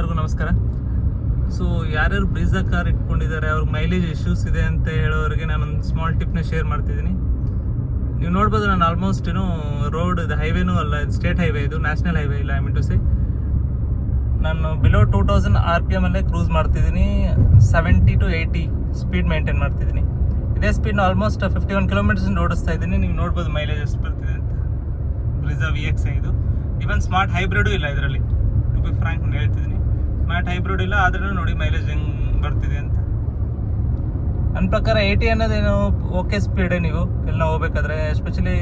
ಎಲ್ಲರಿಗೂ ನಮಸ್ಕಾರ. ಸೊ ಯಾರ್ಯಾರು ಬ್ರೀಜಾ ಕಾರ್ ಇಟ್ಕೊಂಡಿದ್ದಾರೆ, ಅವ್ರಿಗೆ ಮೈಲೇಜ್ ಇಶ್ಯೂಸ್ ಇದೆ ಅಂತ ಹೇಳೋರಿಗೆ ನಾನೊಂದು ಸ್ಮಾಲ್ ಟಿಪ್ನ ಶೇರ್ ಮಾಡ್ತಿದ್ದೀನಿ. ನೀವು ನೋಡ್ಬೋದು ನಾನು ಆಲ್ಮೋಸ್ಟ್ ಏನು ರೋಡ್ ಇದು ಹೈವೇನೂ ಅಲ್ಲ, ಇದು ಸ್ಟೇಟ್ ಹೈವೇ ಇದು ನ್ಯಾಷನಲ್ ಹೈವೇ ಇಲ್ಲ ಐ ಮೀನ್ ಟು ಸಿ ನಾನು below two thousand R P ಎಮಲ್ಲೇ cruise ಮಾಡ್ತಿದ್ದೀನಿ. Seventy to eighty speed maintain ಮಾಡ್ತಿದ್ದೀನಿ. ಇದೇ ಸ್ಪೀಡ್ನ ಆಲ್ಮೋಸ್ಟ್ ಫಿಫ್ಟಿ ಒನ್ ಕಿಲೋಮೀಟರ್ಸ್ ಓಡಿಸ್ತಾ ಇದ್ದೀನಿ. ನೀವು ನೋಡ್ಬೋದು ಮೈಲೇಜ್ ಎಷ್ಟು ಬರ್ತಿದೆ ಅಂತ. ಬ್ರಿಜಾ ವಿ ಎಕ್ಸ್ ಇದು ಇವನ್ ಸ್ಮಾರ್ಟ್ ಹೈಬ್ರಿಡೂ ಇಲ್ಲ ಇದರಲ್ಲಿ ಟು ಬಿ ಫ್ರಾಂಕ್ ನಾನು ಹೇಳ್ತಿದ್ದೀನಿ ಸ್ಮಾರ್ಟ್ ಹೈಬ್ರಿಡ್ ಇಲ್ಲ, ಆದ್ರೂ ನೋಡಿ ಮೈಲೇಜ್ ಹೆಂಗ್ ಬರ್ತಿದೆ ಅಂತ. ನನ್ನ ಪ್ರಕಾರ ಏಯ್ಟಿ ಅನ್ನೋದೇನು ಓಕೆ ಸ್ಪೀಡೇ ನೀವು ಎಲ್ಲ ಹೋಗ್ಬೇಕಾದ್ರೆ ಎಸ್ಪೆಷಲಿ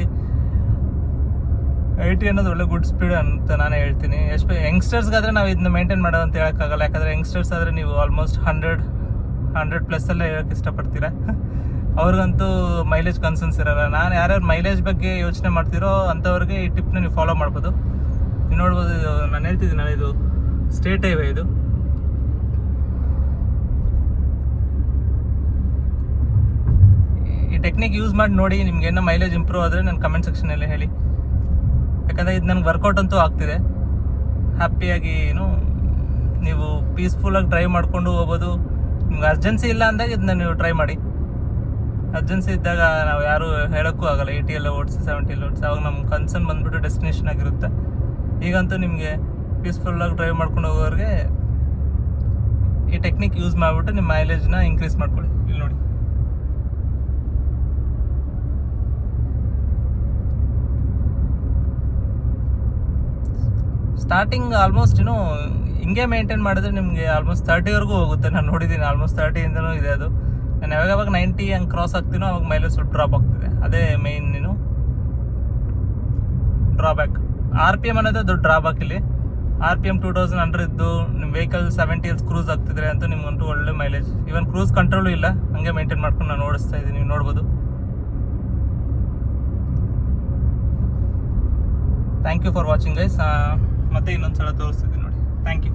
ಏಯ್ಟಿ ಅನ್ನೋದು ಒಳ್ಳೆ ಗುಡ್ ಸ್ಪೀಡ್ ಅಂತ ನಾನು ಹೇಳ್ತೀನಿ. ಎಸ್ಪೆ ಯಂಗ್ಸ್ಟರ್ಸ್ಗಾದ್ರೆ ನಾವು ಇದನ್ನ ಮೇಂಟೈನ್ ಮಾಡೋದು ಅಂತ ಹೇಳೋಕ್ಕಾಗಲ್ಲ, ಯಾಕಂದರೆ ಯಂಗ್ಸ್ಟರ್ಸ್ ಆದರೆ ನೀವು ಆಲ್ಮೋಸ್ಟ್ ಹಂಡ್ರೆಡ್ ಹಂಡ್ರೆಡ್ ಪ್ಲಸ್ಸಲ್ಲೇ ಹೇಳೋಕ್ಕೆ ಇಷ್ಟಪಡ್ತೀರಾ? ಅವ್ರಿಗಂತೂ ಮೈಲೇಜ್ ಕನ್ಸರ್ನ್ಸ್ ಇರಲ್ಲ. ನಾನು ಯಾರ್ಯಾರು ಮೈಲೇಜ್ ಬಗ್ಗೆ ಯೋಚನೆ ಮಾಡ್ತೀರೋ ಅಂಥವ್ರಿಗೆ ಈ ಟಿಪ್ನ ನೀವು ಫಾಲೋ ಮಾಡ್ಬೋದು. ನೀವು ನೋಡ್ಬೋದು, ನಾನು ಹೇಳ್ತಿದ್ದೀನಲ್ಲ ಇದು ಸ್ಟೇಟ್ ಹೈವೇ ಇದು ಈ ಟೆಕ್ನಿಕ್ ಯೂಸ್ ಮಾಡಿ ನೋಡಿ ನಿಮ್ಗೆ ಏನೋ ಮೈಲೇಜ್ ಇಂಪ್ರೂವ್ ಆದರೆ ನನ್ನ ಕಮೆಂಟ್ ಸೆಕ್ಷನಲ್ಲಿ ಹೇಳಿ. ಯಾಕಂದರೆ ಇದು ನನಗೆ ವರ್ಕೌಟ್ ಅಂತೂ ಆಗ್ತಿದೆ. ಹ್ಯಾಪಿಯಾಗಿ ಏನು, ನೀವು ಪೀಸ್ಫುಲ್ಲಾಗಿ ಡ್ರೈವ್ ಮಾಡ್ಕೊಂಡು ಹೋಗ್ಬೋದು. ನಿಮ್ಗೆ ಅರ್ಜೆನ್ಸಿ ಇಲ್ಲ ಅಂದಾಗ ಇದನ್ನ ನೀವು ಟ್ರೈ ಮಾಡಿ. ಅರ್ಜೆನ್ಸಿ ಇದ್ದಾಗ ನಾವು ಯಾರು ಹೇಳೋಕ್ಕೂ ಆಗಲ್ಲ ಏಯ್ಟಿ ಎಲ್ಲ ಓಡಿಸಿ ಸೆವೆಂಟಿ ಎಲ್ಲ ಓಡಿಸಿ. ಅವಾಗ ನಮ್ಮ ಕನ್ಸರ್ನ್ ಬಂದ್ಬಿಟ್ಟು ಡೆಸ್ಟಿನೇಷನ್ ಆಗಿರುತ್ತೆ. ಈಗಂತೂ ನಿಮಗೆ ಪೀಸ್ಫುಲ್ಲಾಗಿ ಡ್ರೈವ್ ಮಾಡ್ಕೊಂಡು ಹೋಗೋರಿಗೆ ಈ ಟೆಕ್ನಿಕ್ ಯೂಸ್ ಮಾಡಿಬಿಟ್ಟು ನಿಮ್ಮ ಮೈಲೇಜ್ನ ಇನ್ಕ್ರೀಸ್ ಮಾಡ್ಕೊಳ್ಳಿ. ಇಲ್ಲಿ ನೋಡಿ. ಸ್ಟಾರ್ಟಿಂಗ್ ಆಲ್ಮೋಸ್ಟ್ ಏನು ಹಿಂಗೆ ಮೇಂಟೈನ್ ಮಾಡಿದ್ರೆ ನಿಮಗೆ ಆಲ್ಮೋಸ್ಟ್ ತರ್ಟಿವರೆಗೂ ಹೋಗುತ್ತೆ. ನಾನು ನೋಡಿದ್ದೀನಿ ಆಲ್ಮೋಸ್ಟ್ ತರ್ಟಿಯಿಂದನೂ ಇದೆ ಅದು. ನಾನು ಯಾವಾಗ ಯಾವಾಗ ನೈಂಟಿ ಹಂಗೆ ಕ್ರಾಸ್ ಆಗ್ತೀನೋ ಅವಾಗ ಮೈಲೇಜ್ ಸ್ವಲ್ಪ ಡ್ರಾಪ್ ಆಗ್ತಿದೆ. ಅದೇ ಮೇಯ್ನ್ ಏನು ಡ್ರಾಬ್ಯಾಕ್ ಆರ್ ಪಿ ಎಂ ಅನ್ನೋದೇ ದೊಡ್ಡ ಡ್ರಾಬ್ಯಾಕ್ ಇಲ್ಲಿ. R P M two thousand ಅಂಡ್ರೆ ಇದ್ದು ನಿಮ್ಮ ವೆಹಿಕಲ್ ಸೆವೆಂಟಿ ಇಯರ್ಸ್ ಕ್ರೂಸ್ ಆಗ್ತಿದ್ರೆ ಅಂತ ನಿಮ್ಗಂತೂ ಒಳ್ಳೆ ಮೈಲೇಜ್ ಇವನ್ ಕ್ರೂಸ್ ಕಂಟ್ರೋಲು ಇಲ್ಲ. ಹಂಗೆ ಮೇಂಟೈನ್ ಮಾಡ್ಕೊಂಡು ನಾನು ಓಡಿಸ್ತಾ ಇದ್ದೀನಿ ನೀವು ನೋಡ್ಬೋದು. Thank you for watching guys ಸಲ ತೋರಿಸ್ತಿದ್ದೀನಿ ನೋಡಿ. Thank you